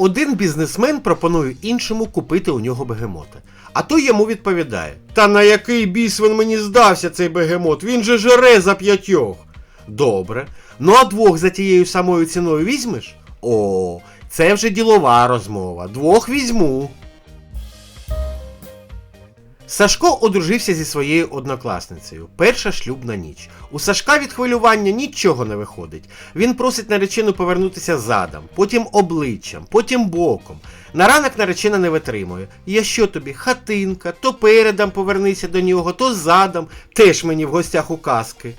один бізнесмен пропонує іншому купити у нього бегемота. А той йому відповідає: Та на який біс він мені здався цей бегемот? Він же жере за п'ятьох. Добре. Ну а двох за тією самою ціною візьмеш? О, це вже ділова розмова. Двох візьму. Сашко одружився зі своєю однокласницею. Перша шлюбна ніч. У Сашка від хвилювання нічого не виходить. Він просить наречену повернутися задом, потім обличчям, потім боком. На ранок наречена не витримує. Я що тобі, хатинка, то передом повернися до нього, то задом, теж мені в гостях у казки.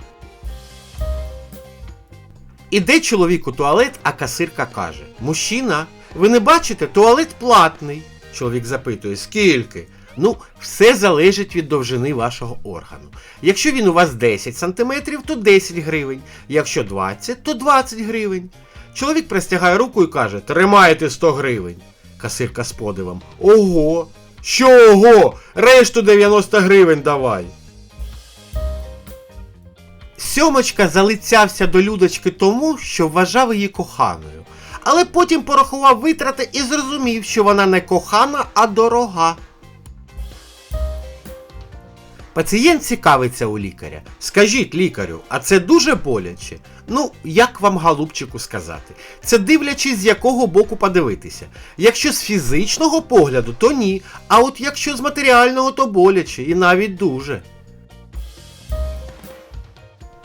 Іде чоловік у туалет, а касирка каже: Мужчина, ви не бачите, туалет платний. Чоловік запитує, скільки? Ну, все залежить від довжини вашого органу. Якщо він у вас 10 см, то 10 гривень. Якщо 20, то 20 гривень. Чоловік простягає руку і каже: Тримайте 100 гривень. Касирка з подивом. Ого! Що ого? Решту 90 гривень давай. Сьомочка залицявся до Людочки тому, що вважав її коханою. Але потім порахував витрати і зрозумів, що вона не кохана, а дорога. Пацієнт цікавиться у лікаря. Скажіть лікарю, а це дуже боляче? Ну, як вам голубчику сказати? Це дивлячись, з якого боку подивитися. Якщо з фізичного погляду, то ні. А от якщо з матеріального, то боляче і навіть дуже.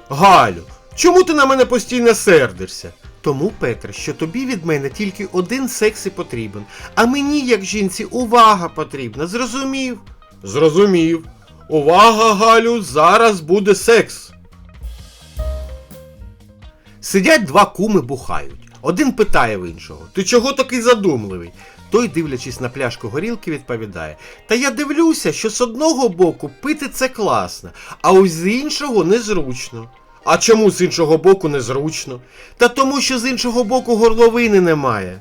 Галю, чому ти на мене постійно сердишся? Тому, Петре, що тобі від мене тільки один секс і потрібен, а мені, як жінці, увага потрібна. Зрозумів? Зрозумів. Увага, Галю, зараз буде секс. Сидять два куми бухають. Один питає в іншого: Ти чого такий задумливий? Той, дивлячись на пляшку горілки, відповідає: Та я дивлюся, що з одного боку пити це класно, а ось з іншого незручно. А чому з іншого боку незручно? Та тому, що з іншого боку горловини немає.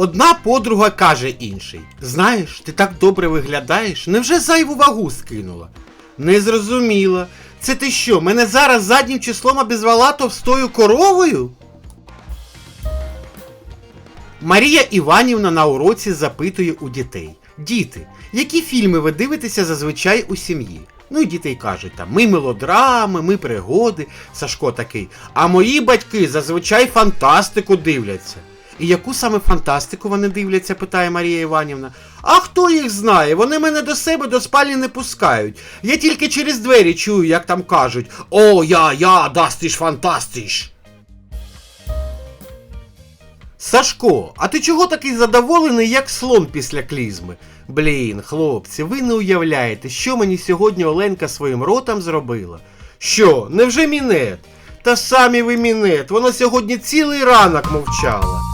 Одна подруга каже іншій: Знаєш, ти так добре виглядаєш, невже зайву вагу скинула? Не зрозуміла. Це ти що, мене зараз заднім числом обізвала товстою коровою? Марія Іванівна на уроці запитує у дітей: Діти, які фільми ви дивитеся зазвичай у сім'ї? Ну і дітей кажуть, там, ми мелодрами, ми пригоди. Сашко такий. А мої батьки зазвичай фантастику дивляться. І яку саме фантастику вони дивляться, питає Марія Іванівна. А хто їх знає? Вони мене до себе до спальні не пускають. Я тільки через двері чую, як там кажуть: О, я, я, дастиш фантастиш. Сашко, а ти чого такий задоволений, як слон після клізми? Блін, хлопці, ви не уявляєте, що мені сьогодні Оленка своїм ротом зробила? Що, невже мінет? Та самі ви мінет, вона сьогодні цілий ранок мовчала.